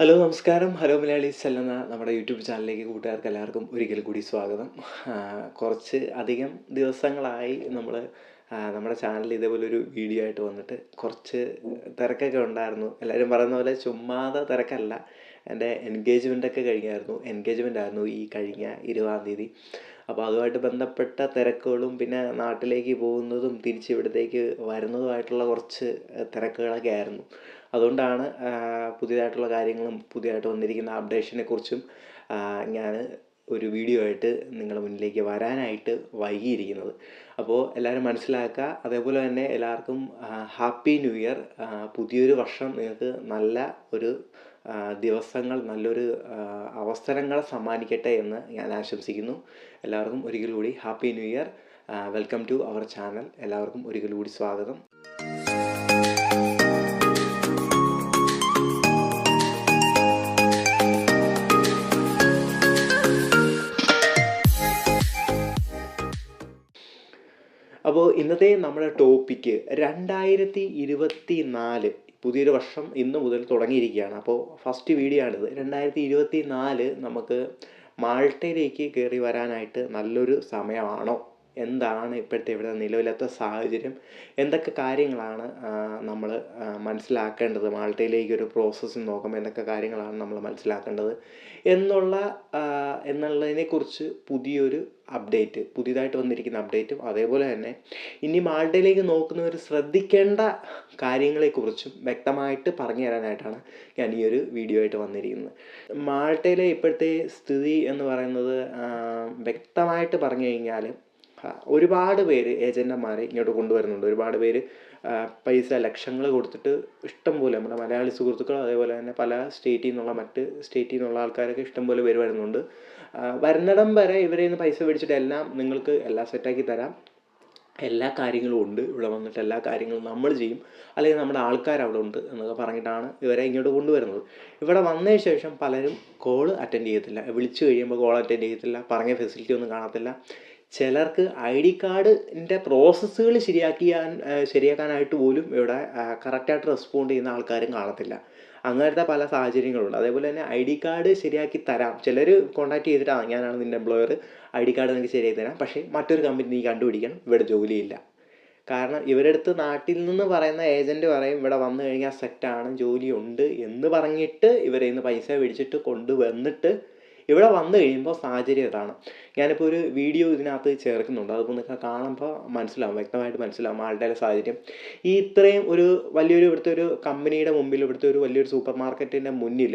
Hello നമസ്കാരം. Hello Malayalees എന്ന നമ്മുടെ യൂട്യൂബ് ചാനലിലേക്ക് കൂട്ടുകാർക്ക് എല്ലാവർക്കും ഒരിക്കൽ കൂടി സ്വാഗതം. കുറച്ച് അധികം ദിവസങ്ങളായി നമ്മൾ നമ്മുടെ ചാനലിൽ ഇതേപോലെ ഒരു വീഡിയോ ആയിട്ട് വന്നിട്ട് കുറച്ച് തിരക്കൊക്കെ ഉണ്ടായിരുന്നു. എല്ലാവരും പറയുന്ന പോലെ ചുമ്മാതെ തിരക്കല്ല. എന്റെ എൻഗേജ്മെന്റ് ഒക്കെ കഴിഞ്ഞായിരുന്നു. എൻഗേജ്മെന്റ് ആയിരുന്നു ഈ കഴിഞ്ഞ ഇരുപതാം തീയതി. അപ്പോൾ അതുമായിട്ട് ബന്ധപ്പെട്ട തിരക്കുകളും പിന്നെ നാട്ടിലേക്ക് പോകുന്നതും തിരിച്ച് ഇവിടത്തേക്ക് വരുന്നതുമായിട്ടുള്ള കുറച്ച് തിരക്കുകളൊക്കെ ആയിരുന്നു. അതുകൊണ്ടാണ് പുതിയതായിട്ടുള്ള കാര്യങ്ങളും പുതിയതായിട്ട് വന്നിരിക്കുന്ന അപ്ഡേഷനെ കുറിച്ചും ഞാൻ ഒരു വീഡിയോ ആയിട്ട് നിങ്ങളുടെ മുന്നിലേക്ക് വരാനായിട്ട് വൈകിയിരിക്കുന്നത്. അപ്പോൾ എല്ലാവരും മനസ്സിലാക്കുക അതേപോലെ തന്നെ എല്ലാവർക്കും ഹാപ്പി ന്യൂ ഇയർ പുതിയൊരു വർഷം നിങ്ങൾക്ക് നല്ല ഒരു ദിവസങ്ങൾ നല്ലൊരു അവസരങ്ങൾ സമ്മാനിക്കട്ടെ എന്ന് ഞാൻ ആശംസിക്കുന്നു. എല്ലാവർക്കും ഒരിക്കൽ കൂടി happy new year welcome to our channel എല്ലാവർക്കും ഒരിക്കൽ കൂടി സ്വാഗതം. അപ്പോൾ ഇന്നത്തെ നമ്മുടെ ടോപ്പിക്ക് രണ്ടായിരത്തി ഇരുപത്തി നാല് പുതിയൊരു വർഷം ഇന്ന് മുതൽ തുടങ്ങിയിരിക്കുകയാണ്. അപ്പോൾ ഫസ്റ്റ് വീഡിയോ ആണിത്. രണ്ടായിരത്തി ഇരുപത്തി നാല് നമുക്ക് മാൾട്ടയിലേക്ക് കയറി വരാനായിട്ട് നല്ലൊരു സമയമാണോ? എന്താണ് ഇപ്പോഴത്തെ ഇവിടെ നിലവിലത്തെ സാഹചര്യം? എന്തൊക്കെ കാര്യങ്ങളാണ് നമ്മൾ മനസ്സിലാക്കേണ്ടത്? മാൾട്ടയിലേക്ക് ഒരു പ്രോസസ്സ് നോക്കുമ്പോൾ എന്തൊക്കെ കാര്യങ്ങളാണ് നമ്മൾ മനസ്സിലാക്കേണ്ടത്? എന്നുള്ള എന്നുള്ളതിനെക്കുറിച്ച് പുതിയൊരു അപ്ഡേറ്റ് പുതിയതായിട്ട് വന്നിരിക്കുന്ന അപ്ഡേറ്റും അതേപോലെ തന്നെ ഇനി മാൾട്ടയിലേക്ക് നോക്കുന്നവർ ശ്രദ്ധിക്കേണ്ട കാര്യങ്ങളെക്കുറിച്ചും വ്യക്തമായിട്ട് പറഞ്ഞു തരാനായിട്ടാണ് ഞാൻ ഈ ഒരു വീഡിയോ ആയിട്ട് വന്നിരിക്കുന്നത്. മാൾട്ടയിലെ ഇപ്പോഴത്തെ സ്ഥിതി എന്ന് പറയുന്നത് വ്യക്തമായിട്ട് പറഞ്ഞു കഴിഞ്ഞാൽ ഒരുപാട് പേര് ഏജന്റന്മാരെ ഇങ്ങോട്ട് കൊണ്ടുവരുന്നുണ്ട്. ഒരുപാട് പേര് പൈസ ലക്ഷങ്ങൾ കൊടുത്തിട്ട് ഇഷ്ടം പോലെ നമ്മുടെ മലയാളി സുഹൃത്തുക്കൾ അതേപോലെ തന്നെ പല സ്റ്റേറ്റിൽ നിന്നുള്ള മറ്റ് സ്റ്റേറ്റിൽ നിന്നുള്ള ആൾക്കാരൊക്കെ ഇഷ്ടം പോലെ പേര് വരുന്നുണ്ട്. വരുന്നിടം വരെ ഇവരെ നിന്ന് പൈസ മേടിച്ചിട്ട് എല്ലാം നിങ്ങൾക്ക് എല്ലാം സെറ്റാക്കി തരാം. എല്ലാ കാര്യങ്ങളും ഉണ്ട്. ഇവിടെ വന്നിട്ട് എല്ലാ കാര്യങ്ങളും നമ്മൾ ചെയ്യും. അല്ലെങ്കിൽ നമ്മുടെ ആൾക്കാർ അവിടെ ഉണ്ട് എന്നൊക്കെ പറഞ്ഞിട്ടാണ് ഇവരെ ഇങ്ങോട്ട് കൊണ്ടുവരുന്നത്. ഇവിടെ വന്നതിന് ശേഷം പലരും കോൾ അറ്റൻഡ് ചെയ്യത്തില്ല. വിളിച്ചു കഴിയുമ്പോൾ കോൾ അറ്റൻഡ് ചെയ്യത്തില്ല. പറഞ്ഞ ഫെസിലിറ്റി ഒന്നും കാണത്തില്ല. ചിലർക്ക് ഐ ഡി കാർഡിന്റെ പ്രോസസ്സുകൾ ശരിയാക്കിയാൻ ശരിയാക്കാനായിട്ട് പോലും ഇവിടെ കറക്റ്റായിട്ട് റെസ്പോണ്ട് ചെയ്യുന്ന ആൾക്കാരും കാണത്തില്ല. അങ്ങനത്തെ പല സാഹചര്യങ്ങളുണ്ട്. അതേപോലെ തന്നെ ഐ ഡി കാർഡ് ശരിയാക്കി തരാം. ചിലർ കോൺടാക്ട് ചെയ്തിട്ടാണ് ഞാനാണ് നിന്റെ എംപ്ലോയർ ഐ ഡി കാർഡ് നിനക്ക് ശരിയാക്കി തരാം. പക്ഷേ മറ്റൊരു കമ്പനി നീ കണ്ടുപിടിക്കണം. ഇവിടെ ജോലിയില്ല. കാരണം ഇവരെടുത്ത് നാട്ടിൽ നിന്ന് പറയുന്ന ഏജന്റ് പറയും ഇവിടെ വന്നു കഴിഞ്ഞാൽ സെറ്റാണ് ജോലിയുണ്ട് എന്ന് പറഞ്ഞിട്ട് ഇവരെ നിന്ന് പൈസ മേടിച്ചിട്ട് കൊണ്ടുവന്നിട്ട് ഇവിടെ വന്നു കഴിയുമ്പോൾ സാഹചര്യം ഇതാണ്. ഞാനിപ്പോൾ ഒരു വീഡിയോ ഇതിനകത്ത് ചേർക്കുന്നുണ്ട്. അതിപ്പോൾ നിങ്ങൾക്ക് കാണുമ്പോൾ മനസ്സിലാവും വ്യക്തമായിട്ട് മനസ്സിലാവും ആളുടെ സാഹചര്യം. ഈ ഇത്രയും ഒരു വലിയൊരു ഇവിടുത്തെ ഒരു കമ്പനിയുടെ മുമ്പിൽ ഇവിടുത്തെ ഒരു വലിയൊരു സൂപ്പർ മാർക്കറ്റിന്റെ മുന്നിൽ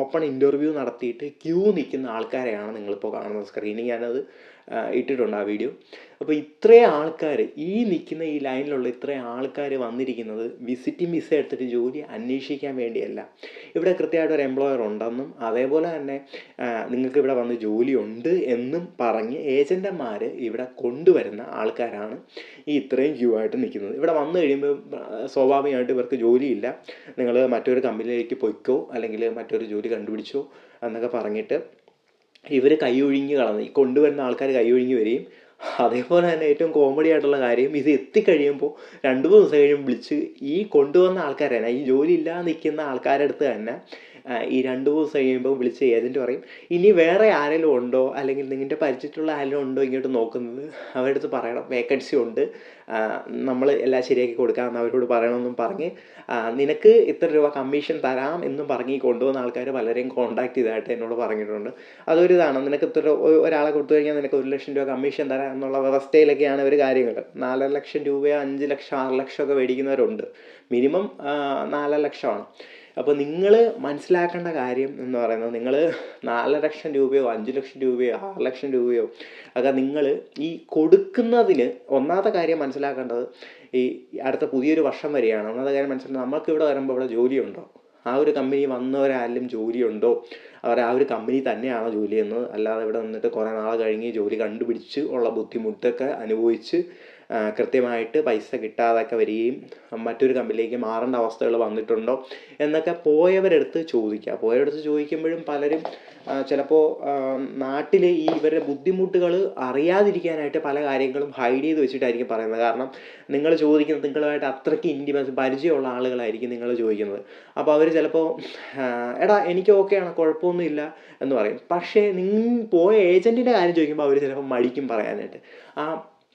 ഓപ്പൺ ഇന്റർവ്യൂ നടത്തിയിട്ട് ക്യൂ നിൽക്കുന്ന ആൾക്കാരെയാണ് നിങ്ങളിപ്പോൾ കാണുന്നത് സ്ക്രീനിൽ ഞാനത് ഇട്ടിട്ടുണ്ട് ആ വീഡിയോ അപ്പോൾ ഇത്രയും ആൾക്കാർ ഈ നിൽക്കുന്ന ഈ ലൈനിലുള്ള ഇത്രയും ആൾക്കാർ വന്നിരിക്കുന്നത് വിസിറ്റിംഗ് വിസ എടുത്തിട്ട് ജോലി അന്വേഷിക്കാൻ വേണ്ടിയല്ല. ഇവിടെ കൃത്യമായിട്ട് ഒരു എംപ്ലോയർ ഉണ്ടെന്നും അതേപോലെ തന്നെ നിങ്ങൾക്ക് ഇവിടെ വന്ന് ജോലി ഉണ്ട് എന്നും പറഞ്ഞ് ഏജന്റന്മാർ ഇവിടെ കൊണ്ടുവരുന്ന ആൾക്കാരാണ് ഈ ഇത്രയും ക്യൂ ആയിട്ട് നിൽക്കുന്നത്. ഇവിടെ വന്നു കഴിയുമ്പോൾ സ്വാഭാവികമായിട്ട് ഇവർക്ക് ജോലിയില്ല. നിങ്ങൾ മറ്റൊരു കമ്പനിയിലേക്ക് പൊയ്ക്കോ അല്ലെങ്കിൽ മറ്റൊരു ജോലി കണ്ടുപിടിച്ചോ എന്നൊക്കെ പറഞ്ഞിട്ട് ഇവർ കൈയൊഴിഞ്ഞ് കളഞ്ഞ് കൊണ്ടുവരുന്ന ആൾക്കാർ കൈയൊഴിഞ്ഞ് വരികയും അതേപോലെ തന്നെ ഏറ്റവും കോമഡി ആയിട്ടുള്ള കാര്യം ഇത് എത്തിക്കഴിയുമ്പോൾ രണ്ട് മൂന്ന് ദിവസം കഴിയുമ്പോൾ വിളിച്ച് ഈ കൊണ്ടുവന്ന ആൾക്കാർ തന്നെ ഈ ജോലി ഇല്ലാതെ നിൽക്കുന്ന ആൾക്കാരുടെ അടുത്ത് തന്നെ ഈ രണ്ട് ദിവസം കഴിയുമ്പോൾ വിളിച്ച് ഏജന്റ് പറയും ഇനി വേറെ ആരെങ്കിലും ഉണ്ടോ? അല്ലെങ്കിൽ നിങ്ങളുടെ പരിചയത്തിലുള്ള ആരെങ്കിലും ഉണ്ടോ ഇങ്ങോട്ട് നോക്കുന്നത്? അവരുടെ അടുത്ത് പറയണം വേക്കൻസി ഉണ്ട്. നമ്മൾ എല്ലാം ശരിയാക്കി കൊടുക്കാം എന്ന് അവരോട് പറയണമെന്നും പറഞ്ഞ് നിനക്ക് ഇത്ര രൂപ കമ്മീഷൻ തരാം എന്നും പറഞ്ഞ് കൊണ്ടുവന്ന ആൾക്കാർ പലരെയും കോൺടാക്ട് ചെയ്തതായിട്ട് എന്നോട് പറഞ്ഞിട്ടുണ്ട്. അതൊരു ഇതാണ്. നിനക്ക് ഇത്ര ഒരാളെ കൊടുത്തു കഴിഞ്ഞാൽ നിനക്ക് ഒരു ലക്ഷം രൂപ കമ്മീഷൻ തരാം എന്നുള്ള വ്യവസ്ഥയിലൊക്കെയാണ് ഒരു കാര്യങ്ങൾ നാലര ലക്ഷം രൂപയോ അഞ്ച് ലക്ഷം ആറ് ലക്ഷം ഒക്കെ മേടിക്കുന്നവരുണ്ട്. മിനിമം നാലര ലക്ഷമാണ്. അപ്പോൾ നിങ്ങൾ മനസ്സിലാക്കേണ്ട കാര്യം എന്ന് പറയുന്നത് നിങ്ങൾ നാല് ലക്ഷം രൂപയോ അഞ്ച് ലക്ഷം രൂപയോ ആറ് ലക്ഷം രൂപയോ ഒക്കെ നിങ്ങൾ ഈ കൊടുക്കുന്നതിന് ഒന്നാമത്തെ കാര്യം മനസ്സിലാക്കേണ്ടത് ഈ അടുത്ത പുതിയൊരു വർഷം വരികയാണ് ഒന്നാമത്തെ കാര്യം മനസ്സിലാക്കുന്നത് നമുക്ക് ഇവിടെ വരുമ്പോൾ ഇവിടെ ജോലിയുണ്ടോ? ആ ഒരു കമ്പനി വന്നവരാരും ജോലിയുണ്ടോ? അവർ ആ ഒരു കമ്പനി തന്നെയാണോ ജോലി ചെയ്യുന്നത്? അല്ലാതെ ഇവിടെ നിന്നിട്ട് കുറേ നാൾ കഴിഞ്ഞ് ജോലി കണ്ടുപിടിച്ച് ഉള്ള ബുദ്ധിമുട്ടൊക്കെ അനുഭവിച്ച് കൃത്യമായിട്ട് പൈസ കിട്ടാതൊക്കെ വരികയും മറ്റൊരു കമ്പനിയിലേക്ക് മാറേണ്ട അവസ്ഥകൾ വന്നിട്ടുണ്ടോ എന്നൊക്കെ പോയവരെടുത്ത് ചോദിക്കുക. പോയവരെടുത്ത് ചോദിക്കുമ്പോഴും പലരും ചിലപ്പോൾ നാട്ടിൽ ഈ ഇവരുടെ ബുദ്ധിമുട്ടുകൾ അറിയാതിരിക്കാനായിട്ട് പല കാര്യങ്ങളും ഹൈഡ് ചെയ്ത് വെച്ചിട്ടായിരിക്കും പറയുന്നത്. കാരണം നിങ്ങൾ ചോദിക്കുന്നത് നിങ്ങളുമായിട്ട് അത്രയ്ക്ക് ഇന്റിമസ് പരിചയമുള്ള ആളുകളായിരിക്കും നിങ്ങൾ ചോദിക്കുന്നത്. അപ്പോൾ അവർ ചിലപ്പോൾ എടാ എനിക്ക് ഓക്കെയാണ് കുഴപ്പമൊന്നുമില്ല എന്ന് പറയും. പക്ഷേ നിങ്ങൾ പോയ ഏജന്റിന്റെ കാര്യം ചോദിക്കുമ്പോൾ അവർ ചിലപ്പോൾ മടിക്കും പറയാനായിട്ട്. ആ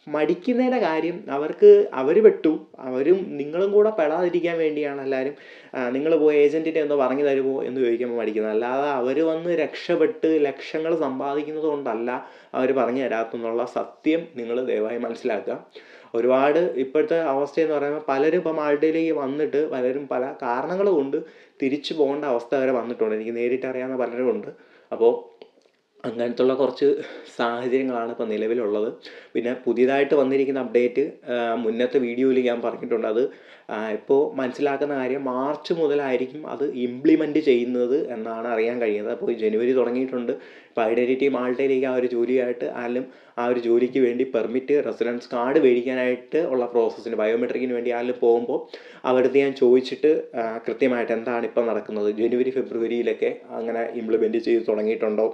മടിക്കുന്നതിന്റെ കാര്യം അവർക്ക് അവർ പെട്ടു. അവരും നിങ്ങളും കൂടെ പെടാതിരിക്കാൻ വേണ്ടിയാണ് എല്ലാവരും നിങ്ങൾ പോയി ഏജന്റിനെ ഒന്ന് പറഞ്ഞു തരുമോ എന്ന് ചോദിക്കുമ്പോൾ മടിക്കുന്നത്. അല്ലാതെ അവർ വന്ന് രക്ഷപ്പെട്ട് ലക്ഷങ്ങൾ സമ്പാദിക്കുന്നത് കൊണ്ടല്ല അവർ പറഞ്ഞു തരാത്തെന്നുള്ള സത്യം നിങ്ങൾ ദയവായി മനസ്സിലാക്കുക. ഒരുപാട് ഇപ്പോഴത്തെ അവസ്ഥയെന്ന് പറയുമ്പോൾ പലരും ഇപ്പം മാൾട്ടയിലേക്ക് വന്നിട്ട് പലരും പല കാരണങ്ങൾ കൊണ്ട് തിരിച്ചു പോകേണ്ട അവസ്ഥ വരെ വന്നിട്ടുണ്ട്. എനിക്ക് നേരിട്ട് അറിയാവുന്ന പലരും ഉണ്ട്. അപ്പോൾ അങ്ങനത്തുള്ള കുറച്ച് സാഹചര്യങ്ങളാണ് ഇപ്പോൾ നിലവിലുള്ളത്. പിന്നെ പുതിയതായിട്ട് വന്നിരിക്കുന്ന അപ്ഡേറ്റ് മുന്നത്തെ വീഡിയോയിൽ ഞാൻ പറഞ്ഞിട്ടുണ്ട്. അത് ഇപ്പോൾ മനസ്സിലാക്കുന്ന കാര്യം മാർച്ച് മുതലായിരിക്കും അത് ഇംപ്ലിമെന്റ് ചെയ്യുന്നത് എന്നാണ് അറിയാൻ കഴിയുന്നത്. അപ്പോൾ ജനുവരി തുടങ്ങിയിട്ടുണ്ട്. ഇപ്പോൾ ഐഡന്റിറ്റി മാൾട്ടയിലേക്ക് ആ ഒരു ജോലിയായിട്ട് ആയാലും ആ ഒരു ജോലിക്ക് വേണ്ടി പെർമിറ്റ് റെസിഡൻസ് കാർഡ് മേടിക്കാനായിട്ട് ഉള്ള പ്രോസസ്സിന് ബയോമെട്രിക്കിന് വേണ്ടി ആയാലും പോകുമ്പോൾ അവരുടെ ഞാൻ ചോദിച്ചിട്ട് കൃത്യമായിട്ട് എന്താണ് ഇപ്പം നടക്കുന്നത്? ജനുവരി ഫെബ്രുവരിയിലൊക്കെ അങ്ങനെ ഇംപ്ലിമെന്റ് ചെയ്ത് തുടങ്ങിയിട്ടുണ്ടോ?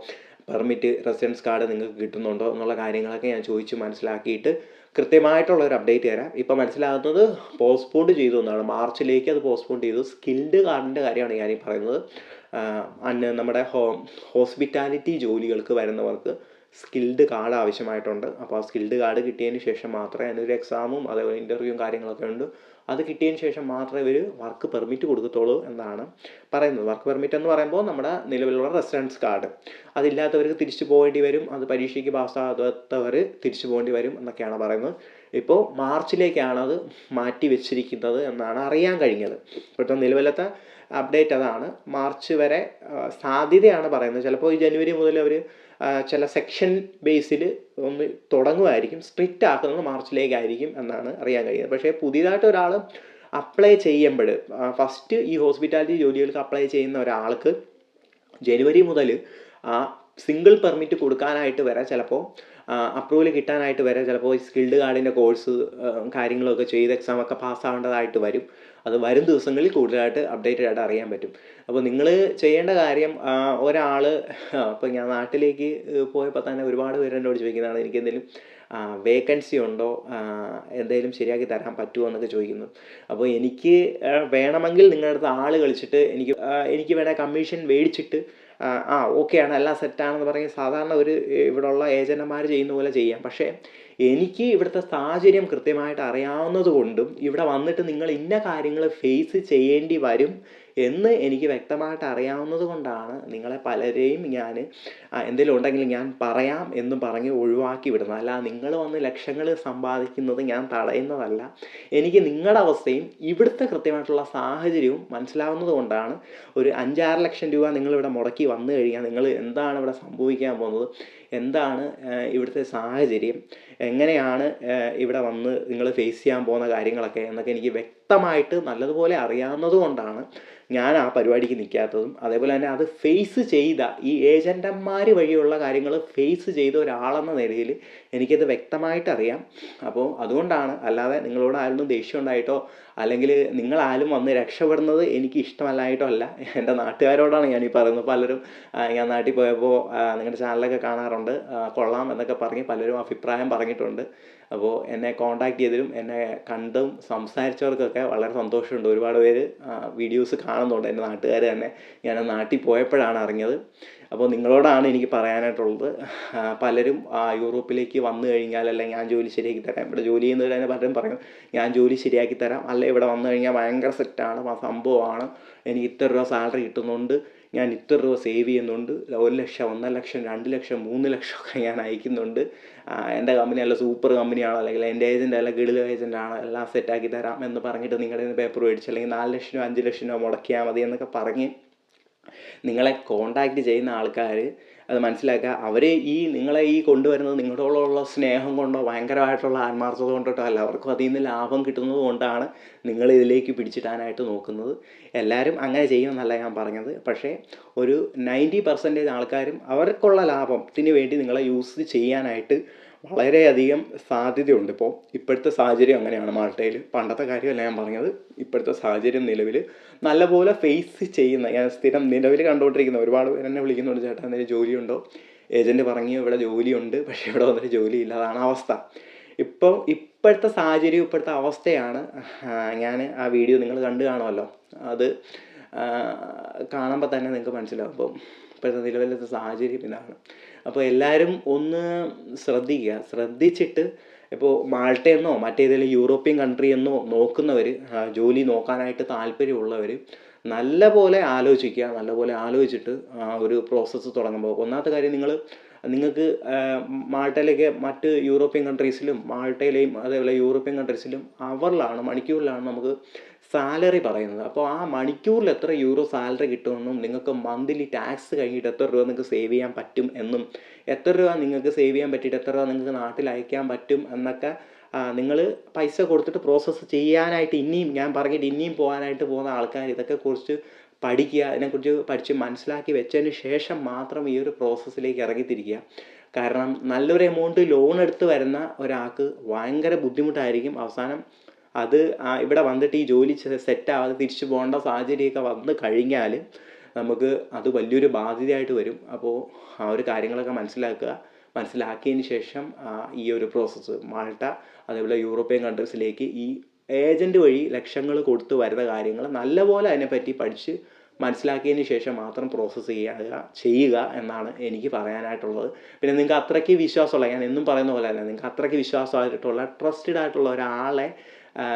പെർമിറ്റ് റെസിഡൻസ് കാർഡ് നിങ്ങൾക്ക് കിട്ടുന്നുണ്ടോ എന്നുള്ള കാര്യങ്ങളൊക്കെ ഞാൻ ചോദിച്ച് മനസ്സിലാക്കിയിട്ട് കൃത്യമായിട്ടുള്ള ഒരു അപ്ഡേറ്റ് തരാം. ഇപ്പോൾ മനസ്സിലാകുന്നത് പോസ്റ്റ്പോണ്ട് ചെയ്തു എന്നാണ്. മാർച്ചിലേക്ക് അത് പോസ്റ്റ്പോൺ ചെയ്തു. സ്കിൽഡ് കാർഡിന്റെ കാര്യമാണ് ഞാനീ പറയുന്നത്. അന്ന് നമ്മുടെ ഹോം ഹോസ്പിറ്റാലിറ്റി ജോലികൾക്ക് വരുന്നവർക്ക് സ്കിൽഡ് കാർഡ് ആവശ്യമായിട്ടുണ്ട്. അപ്പോൾ ആ സ്കിൽഡ് കാർഡ് കിട്ടിയതിന് ശേഷം മാത്രമേ അതിനൊരു എക്സാമും അതേപോലെ ഇന്റർവ്യൂവും കാര്യങ്ങളൊക്കെ ഉണ്ട്. അത് കിട്ടിയതിന് ശേഷം മാത്രമേ ഇവർ വർക്ക് പെർമിറ്റ് കൊടുക്കത്തുള്ളൂ എന്നാണ് പറയുന്നത്. വർക്ക് പെർമിറ്റ് എന്ന് പറയുമ്പോൾ നമ്മുടെ നിലവിലുള്ള റെസിഡൻസ് കാർഡ്. അതില്ലാത്തവർക്ക് തിരിച്ചു പോകേണ്ടി വരും. അത് പരീക്ഷയ്ക്ക് പാസ്സാകാത്തവർ തിരിച്ചു പോകേണ്ടി വരും എന്നൊക്കെയാണ് പറയുന്നത്. ഇപ്പോൾ മാർച്ചിലേക്കാണ് അത് മാറ്റി വെച്ചിരിക്കുന്നത് എന്നാണ് അറിയാൻ കഴിഞ്ഞത്. ഇപ്പോഴത്തെ നിലവിലത്തെ അപ്ഡേറ്റ് അതാണ്. മാർച്ച് വരെ സാധ്യതയാണ് പറയുന്നത്. ചിലപ്പോൾ ഈ ജനുവരി മുതൽ അവർ ചില സെക്ഷൻ ബേസിൽ ഒന്ന് തുടങ്ങുമായിരിക്കും. സ്ട്രിക്റ്റ് ആക്കുന്നത് മാർച്ചിലേക്കായിരിക്കും എന്നാണ് അറിയാൻ കഴിയുന്നത്. പക്ഷേ പുതിയതായിട്ട് ഒരാൾ അപ്ലൈ ചെയ്യുമ്പോൾ ഫസ്റ്റ് ഈ ഹോസ്പിറ്റാലിറ്റി ജോലികൾക്ക് അപ്ലൈ ചെയ്യുന്ന ഒരാൾക്ക് ജനുവരി മുതൽ ആ സിംഗിൾ പെർമിറ്റ് കൊടുക്കാനായിട്ട് വരെ ചിലപ്പോൾ അപ്രൂവൽ കിട്ടാനായിട്ട് വരെ. ചിലപ്പോൾ ഈ സ്കിൽഡ് കാർഡിന്റെ കോഴ്സ് കാര്യങ്ങളൊക്കെ ചെയ്ത് എക്സാം ഒക്കെ പാസ്സാവേണ്ടതായിട്ട് വരും. അത് വരും ദിവസങ്ങളിൽ കൂടുതലായിട്ട് അപ്ഡേറ്റഡ് ആയിട്ട് അറിയാൻ പറ്റും. അപ്പോൾ നിങ്ങൾ ചെയ്യേണ്ട കാര്യം ഒരാൾ ഇപ്പോൾ ഞാൻ നാട്ടിലേക്ക് പോയപ്പോൾ തന്നെ ഒരുപാട് പേര് എന്നോട് ചോദിക്കുന്നതാണ് എനിക്ക് എന്തെങ്കിലും വേക്കൻസി ഉണ്ടോ? എന്തെങ്കിലും ശരിയാക്കി തരാൻ പറ്റുമോ എന്നൊക്കെ ചോദിക്കുന്നു. അപ്പോൾ എനിക്ക് വേണമെങ്കിൽ നിങ്ങളുടെ അടുത്ത് ആൾ കളിച്ചിട്ട് എനിക്ക് എനിക്ക് വേണേൽ കമ്മീഷൻ മേടിച്ചിട്ട് ആ, ഓക്കെ ആണ് എല്ലാം സെറ്റാണെന്ന് പറഞ്ഞ് സാധാരണ ഒരു ഇവിടെയുള്ള ഏജന്റുമാർ ചെയ്യുന്ന പോലെ ചെയ്യാം. പക്ഷേ എനിക്ക് ഇവിടുത്തെ സാഹചര്യം കൃത്യമായിട്ട് അറിയാവുന്നത് കൊണ്ടും ഇവിടെ വന്നിട്ട് നിങ്ങൾ ഇന്ന കാര്യങ്ങൾ ഫേസ് ചെയ്യേണ്ടി വരും എന്ന് എനിക്ക് വ്യക്തമായിട്ട് അറിയാവുന്നത് കൊണ്ടാണ് നിങ്ങളെ പലരെയും ഞാൻ എന്തെങ്കിലും ഉണ്ടെങ്കിൽ ഞാൻ പറയാം എന്ന് പറഞ്ഞ് ഒഴിവാക്കി വിടുന്നത്. അല്ല നിങ്ങൾ വന്ന് ലക്ഷങ്ങൾ സമ്പാദിക്കുന്നത് ഞാൻ തടയുന്നതല്ല. എനിക്ക് നിങ്ങളുടെ അവസ്ഥയും ഇവിടുത്തെ കൃത്യമായിട്ടുള്ള സാഹചര്യവും മനസ്സിലാവുന്നത് കൊണ്ടാണ് ഒരു അഞ്ചാറ് ലക്ഷം രൂപ നിങ്ങളിവിടെ മുടക്കി വന്നു കഴിഞ്ഞാൽ നിങ്ങൾ എന്താണ് ഇവിടെ സംഭവിക്കാൻ പോകുന്നത്? എന്താണ് ഇവിടുത്തെ സാഹചര്യം? എങ്ങനെയാണ് ഇവിടെ വന്ന് നിങ്ങൾ ഫേസ് ചെയ്യാൻ പോകുന്ന കാര്യങ്ങളൊക്കെ? എന്നൊക്കെ എനിക്ക് വ്യക്തമായിട്ട് നല്ലതുപോലെ അറിയാവുന്നത് കൊണ്ടാണ് ഞാൻ ആ പരിപാടിക്ക് നിൽക്കാത്തതും അതേപോലെ തന്നെ അത് ഫേസ് ചെയ്ത ഈ ഏജന്റന്മാർ വഴിയുള്ള കാര്യങ്ങൾ ഫേസ് ചെയ്ത ഒരാളെന്ന നിലയിൽ എനിക്കത് വ്യക്തമായിട്ട് അറിയാം. അപ്പോൾ അതുകൊണ്ടാണ് അല്ലാതെ നിങ്ങളോട് ആരും ദേഷ്യം ഉണ്ടായിട്ടോ അല്ലെങ്കിൽ നിങ്ങളാരും വന്ന് രക്ഷപ്പെടുന്നത് എനിക്ക് ഇഷ്ടമല്ലായിട്ടോ അല്ല. എന്റെ നാട്ടുകാരോടാണ് ഞാൻ പറയുന്നത്. പലരും ഞാൻ നാട്ടിൽ പോയപ്പോൾ നിങ്ങളുടെ ചാനലൊക്കെ കാണാറുണ്ട്. കൊള്ളാം എന്നൊക്കെ പറഞ്ഞ് പലരും അഭിപ്രായം പറഞ്ഞിട്ടുണ്ട്. അപ്പോൾ എന്നെ കോണ്ടാക്ട് ചെയ്തതിലും എന്നെ കണ്ടും സംസാരിച്ചവർക്കൊക്കെ വളരെ സന്തോഷമുണ്ട്. ഒരുപാട് പേര് വീഡിയോസ് കാണുന്നുണ്ട് എന്റെ നാട്ടുകാർ തന്നെ. ഞാൻ നാട്ടിൽ പോയപ്പോഴാണ് അറിഞ്ഞത്. അപ്പോൾ നിങ്ങളോടാണ് എനിക്ക് പറയാനായിട്ടുള്ളത്. പലരും യൂറോപ്പിലേക്ക് വന്നു കഴിഞ്ഞാൽ അല്ലെങ്കിൽ ഞാൻ ജോലി ശരിയാക്കി തരാം. ഇവിടെ ജോലി ചെയ്യുന്നവർ തന്നെ പലരും പറയും ഞാൻ ജോലി ശരിയാക്കി തരാം. അല്ലെ ഇവിടെ വന്നു കഴിഞ്ഞാൽ ഭയങ്കര സെറ്റാണ് സംഭവമാണ്. എനിക്ക് ഇത്ര രൂപ സാലറി കിട്ടുന്നുണ്ട്. ഞാൻ ഇത്ര രൂപ സേവ് ചെയ്യുന്നുണ്ട്. ഒരു ലക്ഷം ഒന്നര ലക്ഷം രണ്ട് ലക്ഷം മൂന്ന് ലക്ഷം ഒക്കെ ഞാൻ അയക്കുന്നുണ്ട്. എന്റെ കമ്പനി നല്ല സൂപ്പർ കമ്പനിയാണോ അല്ലെങ്കിൽ എന്റെ ഏജന്റ് അല്ല ഗളിത ഏജന്റ് ആണ്? എല്ലാം സെറ്റാക്കി തരാം എന്ന് പറഞ്ഞിട്ട് നിങ്ങളുടെ നിന്ന് പേപ്പർ മേടിച്ച് അല്ലെങ്കിൽ നാല് ലക്ഷം അഞ്ച് ലക്ഷം രൂപ മുടക്കിയാൽ മതി എന്നൊക്കെ പറഞ്ഞ് നിങ്ങളെ കോണ്ടാക്ട് ചെയ്യുന്ന ആൾക്കാർ അത് മനസ്സിലാക്കുക. അവരെ ഈ നിങ്ങളെ ഈ കൊണ്ടുവരുന്നത് നിങ്ങളോടുള്ള സ്നേഹം കൊണ്ടോ ഭയങ്കരമായിട്ടുള്ള ആത്മാർത്ഥത കൊണ്ടോ അല്ല. അവർക്കും അതിൽ നിന്ന് ലാഭം കിട്ടുന്നത് കൊണ്ടാണ് നിങ്ങൾ ഇതിലേക്ക് പിടിച്ചിട്ടാനായിട്ട് നോക്കുന്നത്. എല്ലാവരും അങ്ങനെ ചെയ്യുമെന്നല്ല ഞാൻ പറഞ്ഞത്. പക്ഷേ ഒരു നയന്റി പെർസെന്റേജ് ആൾക്കാരും അവർക്കുള്ള ലാഭത്തിന് വേണ്ടി നിങ്ങളെ യൂസ് ചെയ്യാനായിട്ട് വളരെയധികം സാധ്യതയുണ്ട്. ഇപ്പോൾ ഇപ്പോഴത്തെ സാഹചര്യം അങ്ങനെയാണ് മാൾട്ടയിൽ. പണ്ടത്തെ കാര്യമല്ല ഞാൻ പറഞ്ഞത്. ഇപ്പോഴത്തെ സാഹചര്യം നിലവിൽ നല്ലപോലെ ഫേസ് ചെയ്യുന്ന ഞാൻ സ്ഥിരം നിലവിൽ കണ്ടുകൊണ്ടിരിക്കുന്ന ഒരുപാട് പേര് എന്നെ വിളിക്കുന്നുണ്ട്. ചേട്ടാ എന്തെങ്കിലും ജോലിയുണ്ടോ? ഏജന്റ് പറഞ്ഞു ഇവിടെ ജോലിയുണ്ട് പക്ഷേ ഇവിടെ വന്നിട്ട് ജോലി അതാണ് അവസ്ഥ. ഇപ്പോൾ ഇപ്പോഴത്തെ സാഹചര്യം ഇപ്പോഴത്തെ അവസ്ഥയാണ് ഞാൻ ആ വീഡിയോ നിങ്ങൾ കണ്ടു കാണുമല്ലോ. അത് കാണുമ്പോൾ തന്നെ നിങ്ങൾക്ക് മനസ്സിലാവും. അപ്പം ഇപ്പോഴത്തെ നിലവിലത്തെ സാഹചര്യം ഇതാണ്. അപ്പോൾ എല്ലാവരും ഒന്ന് ശ്രദ്ധിക്കുക. ശ്രദ്ധിച്ചിട്ട് ഇപ്പോൾ മാൾട്ടയെന്നോ മറ്റേതെങ്കിലും യൂറോപ്യൻ കൺട്രി എന്നോ നോക്കുന്നവർ ജോലി നോക്കാനായിട്ട് താല്പര്യമുള്ളവർ നല്ല പോലെ ആലോചിക്കുക. നല്ല പോലെ ആലോചിച്ചിട്ട് ആ ഒരു പ്രോസസ്സ് തുടങ്ങുമ്പോൾ. ഒന്നാമത്തെ കാര്യം നിങ്ങൾ നിങ്ങൾക്ക് മാൾട്ടയിലേക്ക് മറ്റ് യൂറോപ്യൻ കൺട്രീസിലും മാൾട്ടയിലെയും അതേപോലെ യൂറോപ്യൻ കൺട്രീസിലും അവറിലാണ് മണിക്കൂറിലാണ് നമുക്ക് സാലറി പറയുന്നത്. അപ്പോൾ ആ മണിക്കൂറിൽ എത്ര യൂറോ സാലറി കിട്ടുമെന്നും നിങ്ങൾക്ക് മന്ത്ലി ടാക്സ് കഴിഞ്ഞിട്ട് എത്ര രൂപ നിങ്ങൾക്ക് സേവ് ചെയ്യാൻ പറ്റും എന്നും എത്ര രൂപ നിങ്ങൾക്ക് സേവ് ചെയ്യാൻ പറ്റിയിട്ട് എത്ര രൂപ നിങ്ങൾക്ക് നാട്ടിൽ അയക്കാൻ പറ്റും എന്നൊക്കെ നിങ്ങൾ പൈസ കൊടുത്തിട്ട് പ്രോസസ്സ് ചെയ്യാനായിട്ട് ഇനിയും ഞാൻ പറഞ്ഞിട്ട് ഇനിയും പോകാനായിട്ട് പോകുന്ന ആൾക്കാർ ഇതൊക്കെ കുറിച്ച് പഠിക്കുക അതിനെക്കുറിച്ച് പഠിച്ച് മനസ്സിലാക്കി വെച്ചതിന് ശേഷം മാത്രം ഈ ഒരു പ്രോസസ്സിലേക്ക് ഇറങ്ങിത്തിരിക്കുക. കാരണം നല്ലൊരു എമൗണ്ട് ലോൺ എടുത്ത് വരുന്ന ഒരാൾക്ക് ഭയങ്കര ബുദ്ധിമുട്ടായിരിക്കും. അവസാനം അത് ഇവിടെ വന്നിട്ട് ഈ ജോലി സെറ്റ് ആവാതെ തിരിച്ചു പോകേണ്ട സാഹചര്യമൊക്കെ വന്നു കഴിഞ്ഞാൽ നമുക്ക് അത് വലിയൊരു ബാധ്യതയായിട്ട് വരും. അപ്പോൾ ആ ഒരു കാര്യങ്ങളൊക്കെ മനസ്സിലാക്കുക. മനസ്സിലാക്കിയതിന് ശേഷം ഈ ഒരു പ്രോസസ്സ് മാൾട്ട അതേപോലെ യൂറോപ്യൻ കൺട്രീസിലേക്ക് ഈ ഏജന്റ് വഴി ലക്ഷങ്ങൾ കൊടുത്ത് വരുന്ന കാര്യങ്ങൾ നല്ലപോലെ അതിനെപ്പറ്റി പഠിച്ച് മനസ്സിലാക്കിയതിന് ശേഷം മാത്രം പ്രോസസ്സ് ചെയ്യുക ചെയ്യുക എന്നാണ് എനിക്ക് പറയാനായിട്ടുള്ളത്. പിന്നെ നിങ്ങൾക്ക് അത്രയ്ക്ക് വിശ്വാസമുള്ള ഞാൻ എന്നും പറയുന്ന പോലെ തന്നെ നിങ്ങൾക്ക് അത്രയ്ക്ക് വിശ്വാസമായിട്ടുള്ള ട്രസ്റ്റഡ് ആയിട്ടുള്ള ഒരാളെ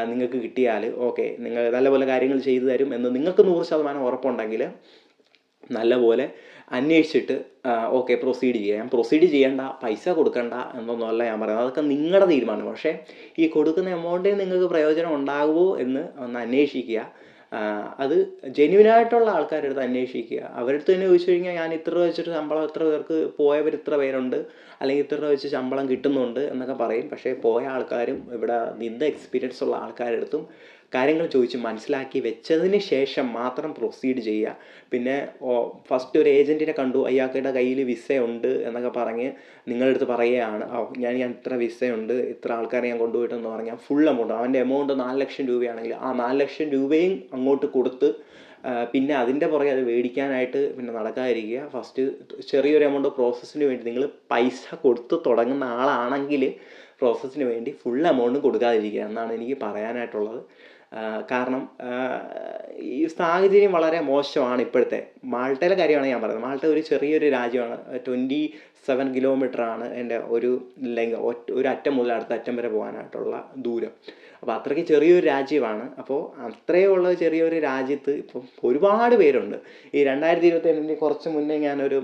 നിങ്ങൾക്ക് കിട്ടിയാൽ ഓക്കെ നിങ്ങൾ നല്ലപോലെ കാര്യങ്ങൾ ചെയ്തു തരും എന്ന് നിങ്ങൾക്ക് നൂറ് ശതമാനം ഉറപ്പുണ്ടെങ്കിൽ നല്ലപോലെ അന്വേഷിച്ചിട്ട് ഓക്കെ പ്രൊസീഡ് ചെയ്യാം പ്രൊസീഡ് ചെയ്യേണ്ട പൈസ കൊടുക്കണ്ട എന്നൊന്നുമല്ല ഞാൻ പറയുന്നത്. അതൊക്കെ നിങ്ങളുടെ തീരുമാനം പക്ഷേ ഈ കൊടുക്കുന്ന എമൗണ്ടിൽ നിങ്ങൾക്ക് പ്രയോജനം ഉണ്ടാകുമോ എന്ന് ഒന്ന് അന്വേഷിക്കുക. അത് ജെന്യൂനായിട്ടുള്ള ആൾക്കാരുടെ അടുത്ത് അന്വേഷിക്കുക. അവരടുത്ത് തന്നെ ചോദിച്ചു കഴിഞ്ഞാൽ ഞാൻ ഇത്ര രൂപ വെച്ചിട്ട് ശമ്പളം ഇത്ര പേർക്ക് പോയവർ ഇത്ര പേരുണ്ട് അല്ലെങ്കിൽ ഇത്ര രൂപ വെച്ച് ശമ്പളം കിട്ടുന്നുണ്ട് എന്നൊക്കെ പറയും. പക്ഷേ പോയ ആൾക്കാരും ഇവിടെ നിന്ന് എക്സ്പീരിയൻസ് ഉള്ള ആൾക്കാരുടെ അടുത്തും കാര്യങ്ങൾ ചോദിച്ച് മനസ്സിലാക്കി വെച്ചതിന് ശേഷം മാത്രം പ്രൊസീഡ് ചെയ്യുക. പിന്നെ ഫസ്റ്റ് ഒരു ഏജന്റിനെ കണ്ടു. അയാളുടെ കയ്യിൽ വിസ ഉണ്ട് എന്നൊക്കെ പറഞ്ഞ് നിങ്ങളുടെ അടുത്ത് പറയുകയാണ്. ഓ ഞാൻ ഞാൻ ഇത്ര വിസയുണ്ട് ഇത്ര ആൾക്കാരെ ഞാൻ കൊണ്ടുപോയിട്ടെന്ന് പറഞ്ഞാൽ ഫുൾ എമൗണ്ട് അവന്റെ എമൗണ്ട് നാല് ലക്ഷം രൂപയാണെങ്കിൽ ആ നാല് ലക്ഷം രൂപയും അങ്ങോട്ട് കൊടുത്ത് പിന്നെ അതിന്റെ പുറകെ അത് മേടിക്കാനായിട്ട് പിന്നെ നടക്കാതിരിക്കുക. ഫസ്റ്റ് ചെറിയൊരു എമൗണ്ട് പ്രോസസ്സിന് വേണ്ടി നിങ്ങൾ പൈസ കൊടുത്ത് തുടങ്ങുന്ന ആളാണെങ്കിൽ പ്രോസസ്സിന് വേണ്ടി ഫുൾ എമൗണ്ട് കൊടുക്കാതിരിക്കുക എന്നാണ് എനിക്ക് പറയാനായിട്ടുള്ളത്. കാരണം ഈ സാഹചര്യം വളരെ മോശമാണ് ഇപ്പോഴത്തെ. മാൾട്ടയിലെ കാര്യമാണ് ഞാൻ പറയുന്നത്. മാൾട്ട ഒരു ചെറിയൊരു രാജ്യമാണ്. ട്വന്റി സെവൻ കിലോമീറ്ററാണ് എന്റെ ഒരു ലെങ് ഒരു അറ്റം മുതൽ അടുത്ത അറ്റം വരെ പോകാനായിട്ടുള്ള ദൂരം. അപ്പോൾ അത്രയ്ക്ക് ചെറിയൊരു രാജ്യമാണ്. അപ്പോൾ അത്രയുള്ള ചെറിയൊരു രാജ്യത്ത് ഇപ്പം ഒരുപാട് പേരുണ്ട്. ഈ രണ്ടായിരത്തി ഇരുപത്തി ഏഴിന്റെ കുറച്ച് മുന്നേ ഞാനൊരു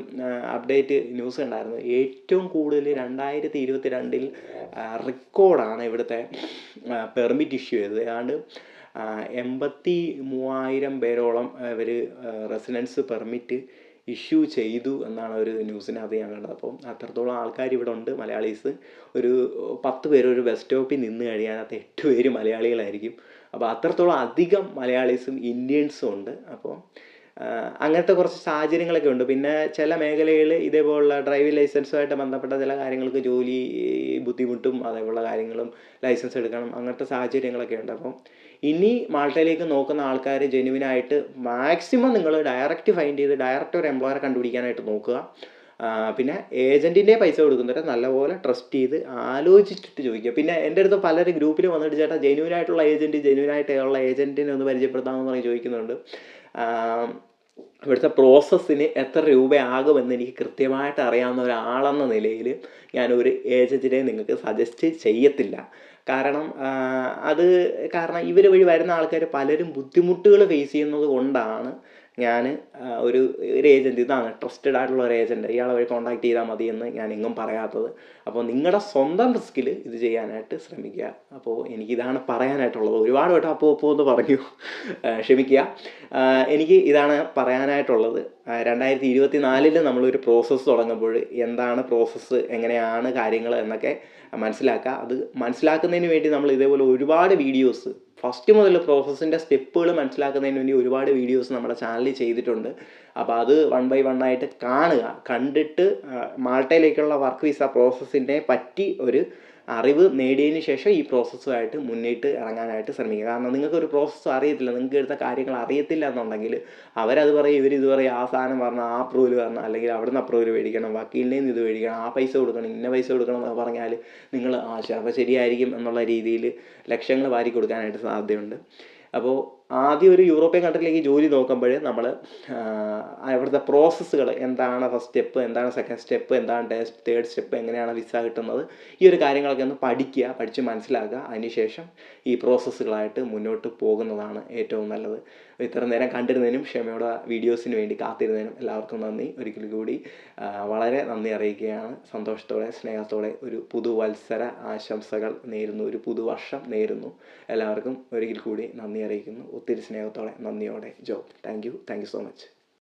അപ്ഡേറ്റ് ന്യൂസ് ഉണ്ടായിരുന്നു ഏറ്റവും കൂടുതൽ രണ്ടായിരത്തി ഇരുപത്തി രണ്ടിൽ റെക്കോർഡാണ് ഇവിടുത്തെ പെർമിറ്റ് ഇഷ്യൂ ചെയ്തത്. ഏതാണ്ട് എൺപത്തി മൂവായിരം പേരോളം ഇവർ റെസിഡൻസ് പെർമിറ്റ് ഇഷ്യൂ ചെയ്തു എന്നാണ് ഒരു ന്യൂസിനകത്ത് ഞാൻ കണ്ടത് അപ്പോൾ അത്രത്തോളം ആൾക്കാർ ഇവിടെ ഉണ്ട് മലയാളീസ്. ഒരു പത്ത് പേര് ഒരു ബസ് സ്റ്റോപ്പിൽ നിന്ന് കഴിയാനകത്ത് എട്ട് പേര് മലയാളികളായിരിക്കും. അപ്പോൾ അത്രത്തോളം അധികം മലയാളീസും ഇന്ത്യൻസും ഉണ്ട്. അപ്പോൾ അങ്ങനത്തെ കുറച്ച് സാഹചര്യങ്ങളൊക്കെ ഉണ്ട്. പിന്നെ ചില മേഖലയിൽ ഇതേപോലുള്ള ഡ്രൈവിംഗ് ലൈസൻസുമായിട്ട് ബന്ധപ്പെട്ട ചില കാര്യങ്ങൾക്ക് ജോലി ബുദ്ധിമുട്ടും അതേപോലുള്ള കാര്യങ്ങളും ലൈസൻസ് എടുക്കണം അങ്ങനത്തെ സാഹചര്യങ്ങളൊക്കെ ഉണ്ട്. അപ്പം ഇനി മാൾട്ടയിലേക്ക് നോക്കുന്ന ആൾക്കാർ ജെനുവിനായിട്ട് മാക്സിമം നിങ്ങൾ ഡയറക്റ്റ് ഫൈൻഡ് ചെയ്ത് ഡയറക്റ്റ് ഒരു എംപ്ലോയറെ കണ്ടുപിടിക്കാനായിട്ട് നോക്കുക. പിന്നെ ഏജന്റിന്റെ പൈസ കൊടുക്കുന്നവരെ നല്ലപോലെ ട്രസ്റ്റ് ചെയ്ത് ആലോചിച്ചിട്ട് ചോദിക്കുക. പിന്നെ എന്റെ അടുത്ത് പലരും ഗ്രൂപ്പിൽ വന്നിട്ട് ചേട്ടാ ജെനുവിനായിട്ടുള്ള ഏജന്റ് ജെനുവിനായിട്ടുള്ള ഏജന്റിനെ ഒന്ന് പരിചയപ്പെടുത്താമെന്ന് പറഞ്ഞ് ചോദിക്കുന്നുണ്ട്. ഇവിടുത്തെ പ്രോസസ്സിന് എത്ര രൂപയാകുമെന്ന് എനിക്ക് കൃത്യമായിട്ട് അറിയാവുന്ന ഒരാളെന്ന നിലയിൽ ഞാനൊരു ഏജന്റിനെ നിങ്ങൾക്ക് സജസ്റ്റ് ചെയ്യത്തില്ല. കാരണം അത് കാരണം ഇവർ വഴി വരുന്ന ആൾക്കാർ പലരും ബുദ്ധിമുട്ടുകൾ ഫേസ് ചെയ്യുന്നത് കൊണ്ടാണ് ഞാൻ ഒരു ഒരു ഏജന്റ് ഇതാണ് ട്രസ്റ്റഡ് ആയിട്ടുള്ള ഒരു ഏജന്റ് ഇയാളെ വഴി കോൺടാക്ട് ചെയ്താൽ മതി എന്ന് ഞാൻ എങ്ങും പറയാത്തത്. അപ്പോൾ നിങ്ങളുടെ സ്വന്തം റിസ്കിൽ ഇത് ചെയ്യാനായിട്ട് ശ്രമിക്കുക. അപ്പോൾ എനിക്കിതാണ് പറയാനായിട്ടുള്ളത്. ഒരുപാട് വട്ടം അപ്പോൾ അപ്പോൾ എന്ന് പറഞ്ഞു. ക്ഷമിക്കുക. എനിക്ക് ഇതാണ് പറയാനായിട്ടുള്ളത്. രണ്ടായിരത്തി ഇരുപത്തി നാലിൽ നമ്മളൊരു പ്രോസസ്സ് തുടങ്ങുമ്പോൾ എന്താണ് പ്രോസസ്സ് എങ്ങനെയാണ് കാര്യങ്ങൾ എന്നൊക്കെ മനസ്സിലാക്കുക. അത് മനസ്സിലാക്കുന്നതിന് വേണ്ടി നമ്മൾ ഇതേപോലെ ഒരുപാട് വീഡിയോസ് ഫസ്റ്റ് മുതൽ പ്രോസസ്സിന്റെ സ്റ്റെപ്പുകൾ മനസ്സിലാക്കുന്നതിന് വേണ്ടി ഒരുപാട് വീഡിയോസ് നമ്മുടെ ചാനലിൽ ചെയ്തിട്ടുണ്ട്. അപ്പോൾ അത് വൺ ബൈ വൺ ആയിട്ട് കാണുക. കണ്ടിട്ട് മാൾട്ടയിലേക്കുള്ള വർക്ക് വിസ പ്രോസസ്സിനെ പറ്റി ഒരു അറിവ് നേടിയതിന് ശേഷം ഈ പ്രോസസ്സുമായിട്ട് മുന്നിട്ട് ഇറങ്ങാനായിട്ട് ശ്രമിക്കുക. കാരണം നിങ്ങൾക്ക് ഒരു പ്രോസസ്സ് അറിയത്തില്ല. നിങ്ങൾക്ക് എടുത്ത കാര്യങ്ങൾ അറിയത്തില്ല എന്നുണ്ടെങ്കിൽ അവരത് പറയും ഇവരിത് പറയും ആ സാധനം പറഞ്ഞാൽ ആ അപ്രൂവൽ പറഞ്ഞാൽ അല്ലെങ്കിൽ അവിടുന്ന് അപ്രൂവൽ മേടിക്കണം വക്കീലിന്റെ നിന്ന് ഇത് മേടിക്കണം ആ പൈസ കൊടുക്കണം ഇന്ന പൈസ കൊടുക്കണം എന്നൊക്കെ പറഞ്ഞാൽ നിങ്ങൾ ആ അപ്പോൾ ശരിയായിരിക്കും എന്നുള്ള രീതിയിൽ ലക്ഷ്യങ്ങൾ വാരി കൊടുക്കാനായിട്ട് സാധ്യതയുണ്ട്. അപ്പോൾ ആദ്യം ഒരു യൂറോപ്യൻ കൺട്രിയിലേക്ക് ജോലി നോക്കുമ്പോൾ നമ്മൾ അവിടുത്തെ പ്രോസസ്സുകൾ എന്താണ് ഫസ്റ്റ് സ്റ്റെപ്പ് എന്താണ് സെക്കൻഡ് സ്റ്റെപ്പ് എന്താണ് തേർഡ് സ്റ്റെപ്പ് എങ്ങനെയാണ് വിസ കിട്ടുന്നത് ഈ ഒരു കാര്യങ്ങളൊക്കെ ഒന്ന് പഠിക്കുക പഠിച്ച് മനസ്സിലാക്കുക. അതിനുശേഷം ഈ പ്രോസസ്സുകളായിട്ട് മുന്നോട്ട് പോകുന്നതാണ് ഏറ്റവും നല്ലത്. ഇത്ര നേരം കണ്ടിരുന്നതിനും ക്ഷമയോടെ വീഡിയോസിന് വേണ്ടി കാത്തിരുന്നതിനും എല്ലാവർക്കും നന്ദി. ഒരിക്കൽ കൂടി വളരെ നന്ദി അറിയിക്കുകയാണ്. സന്തോഷത്തോടെ സ്നേഹത്തോടെ ഒരു പുതുവത്സര ആശംസകൾ നേരുന്നു. ഒരു പുതുവർഷം നേരുന്നു. എല്ലാവർക്കും ഒരിക്കൽ കൂടി നന്ദി അറിയിക്കുന്നു. ഒത്തിരി സ്നേഹത്തോടെ നന്ദിയോടെ. ജോ thank you thank you so much